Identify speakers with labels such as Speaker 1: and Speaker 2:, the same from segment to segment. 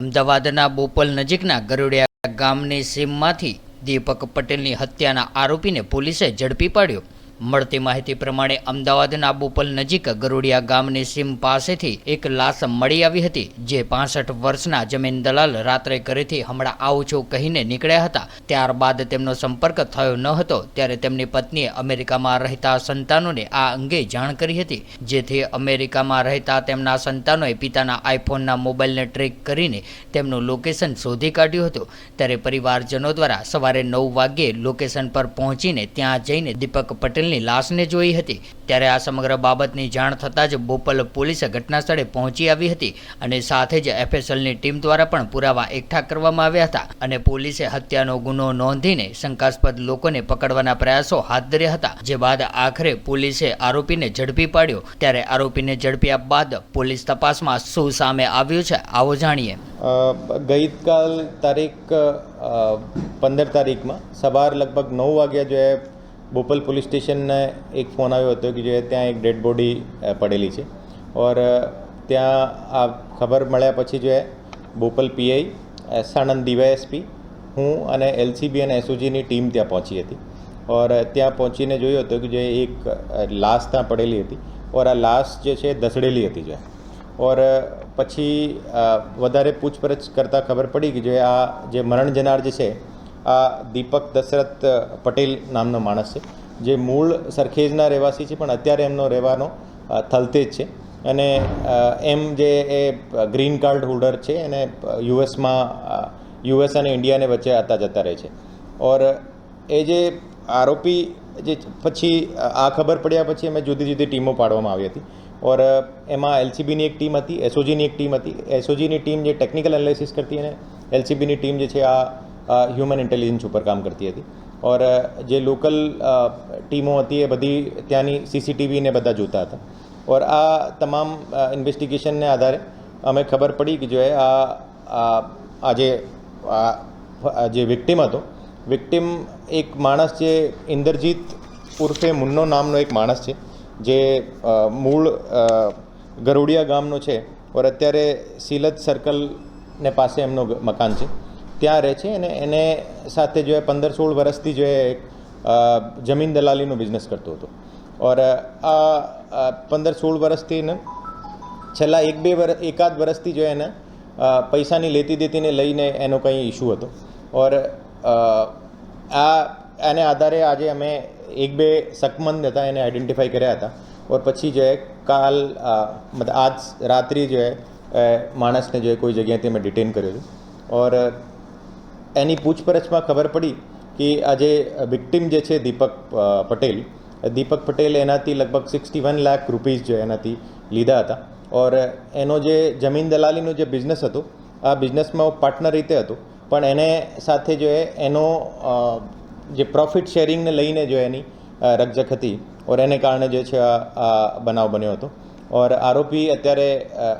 Speaker 1: અમદાવાદના બોપલ નજીકના ગરુડિયા ગામની સીમમાંથી દીપક પટેલની હત્યાના આરોપીને પોલીસે ઝડપી પાડ્યો. મળતી માહિતી પ્રમાણે અમદાવાદના બોપલ નજીક ગરુડિયા ગામની સીમ પાસેથી એક લાશ મળી આવી હતી, જે પાસઠ વર્ષના જમીન દલાલ રાત્રે ઘરેથી હમણાં આવું છું કહીને નીકળ્યા હતા. ત્યારબાદ તેમનો સંપર્ક થયો ન હતો, ત્યારે તેમની પત્નીએ અમેરિકામાં રહેતા સંતાનોને આ અંગે જાણ કરી હતી. જેથી અમેરિકામાં રહેતા તેમના સંતાનોએ પિતાના આઈફોનના મોબાઈલને ટ્રેક કરીને તેમનું લોકેશન શોધી કાઢ્યું હતું. ત્યારે પરિવારજનો દ્વારા સવારે નવ વાગ્યે લોકેશન પર પહોંચીને ત્યાં જઈને દીપક પટેલની લાશને જોઈ હતી. ત્યારે આ સમગ્ર બાબતની જાણ થતાં જ બોપલ પોલીસે ઘટના સ્થળે પહોંચી આવી હતી અને સાથે જ એફએસએલની ટીમ દ્વારા પણ પુરાવા એકઠા કરવામાં આવ્યા હતા અને પોલીસે હત્યાનો ગુનો નોંધીને શંકાસ્પદ લોકોને પકડવાના પ્રયાસો હાથ ધર્યા હતા. જે બાદ આખરે પોલીસે આરોપીને ઝડપી પાડ્યો. ત્યારે આરોપીને ઝડપ્યા બાદ પોલીસ તપાસમાં શું સામે આવ્યું છે, આવો જાણીએ.
Speaker 2: ગઈકાલ તારીખ પંદર તારીખમાં સવાર લગભગ નવ વાગ્યા જો બોપલ પોલીસ સ્ટેશનને એક ફોન આવ્યો હતો કે જે ત્યાં એક ડેડ બોડી પડેલી છે. ઓર ત્યાં આ ખબર મળ્યા પછી જો બોપલ પીઆઈ સાણંદ ડીવાયએસપી, હું અને એલસીબી અને એસઓજીની ટીમ ત્યાં પહોંચી હતી. ઓર, ત્યાં પહોંચીને જોયું હતું કે જે એક લાશ ત્યાં પડેલી હતી. ઓર, આ લાશ જે છે ધસડેલી હતી જો. ઓર પછી વધારે પૂછપરછ કરતાં ખબર પડી કે જે આ જે મરણ જનાર જે છે આ દીપક દશરથ પટેલ નામનો માણસ છે. જે મૂળ સરખેજના રહેવાસી છે, પણ અત્યારે એમનો રહેવાનો થલતેજ છે. અને એમ જે એ ગ્રીન કાર્ડ હોલ્ડર છે અને યુએસમાં યુએસ અને ઇન્ડિયાને વચ્ચે આતા જતા રહે છે. ઓર, એ જે આરોપી જે પછી આ ખબર પડ્યા પછી અમે જુદી જુદી ટીમો પાડવામાં આવી હતી. ઓર એમાં એલસીબીની એક ટીમ હતી, એસઓજીની એક ટીમ હતી. એસઓજીની ટીમ જે ટેકનિકલ એનાલિસિસ કરતી અને એલસીબીની ટીમ જે છે, આ હ્યુમન ઇન્ટેલિજન્સ ઉપર કામ કરતી હતી. ઓર જે લોકલ ટીમો હતી એ બધી ત્યાંની સીસીટીવી ને બધા જોતા હતા. ઓર આ તમામ ઇન્વેસ્ટિગેશનને આધારે અમે ખબર પડી કે જો એ આ આ જે જે વિક્ટિમ હતો વિક્ટિમ એક માણસ જે ઇન્દ્રજીત ઉર્ફે મુન્નો નામનો એક માણસ છે, જે મૂળ ગરુડિયા ગામનો છે. ઓર અત્યારે સિલજ સર્કલને પાસે એમનો મકાન છે. ત્યાં રહે છે અને એને સાથે જો એ પંદર સોળ વર્ષથી જો એ જમીન દલાલીનો બિઝનેસ કરતો હતો. ઓર આ પંદર સોળ વર્ષથી એને છેલ્લા એક બે વર્ષ એકાદ વર્ષથી જો એને પૈસાની લેતી દેતીને લઈને એનો કંઈ ઇશ્યુ હતો. ઓર આ, એને આધારે આજે અમે એક બે શકમંદ હતા, એને આઈડેન્ટિફાઈ કર્યા હતા. ઓર પછી જે કાલ મતલબ આજ રાત્રિ જો માણસને જો કોઈ જગ્યાએથી અમે ડિટેન કર્યો છે ઓર એની પૂછપરછમાં ખબર પડી કે આ જે વિક્ટિમ જે છે દીપક પટેલ દીપક પટેલ એનાથી લગભગ સિક્સટી વન લાખ રૂપીઝ જે એનાથી લીધા હતા. ઓર એનો જે જમીન દલાલીનો જે બિઝનેસ હતો, આ બિઝનેસમાં પાર્ટનર રીતે હતો, પણ એને સાથે જો એનો જે પ્રોફિટ શેરિંગને લઈને જો એની રકઝક હતી, ઓર એને કારણે જે છે આ બનાવ બન્યો હતો. ઓર આરોપી અત્યારે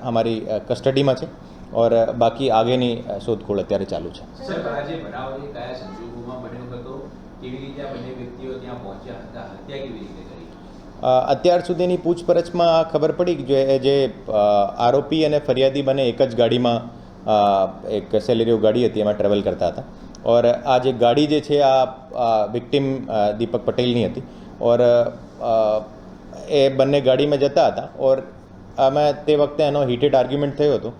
Speaker 2: અમારી કસ્ટડીમાં છે. ઓર બાકી આગળની શોધખોળ અત્યારે ચાલુ છે. અત્યાર સુધીની પૂછપરછમાં ખબર પડી કે જે આરોપી અને ફરિયાદી બંને એક જ ગાડીમાં એક સેલેરીઓ ગાડી હતી એમાં ટ્રાવેલ કરતા હતા. ઓર આ જે ગાડી જે છે આ વિક્ટિમ દીપક પટેલની હતી. ઓર એ બંને ગાડીમાં જતા હતા. ઓર અમે તે વખતે એનો હીટેડ આર્ગ્યુમેન્ટ થયો હતો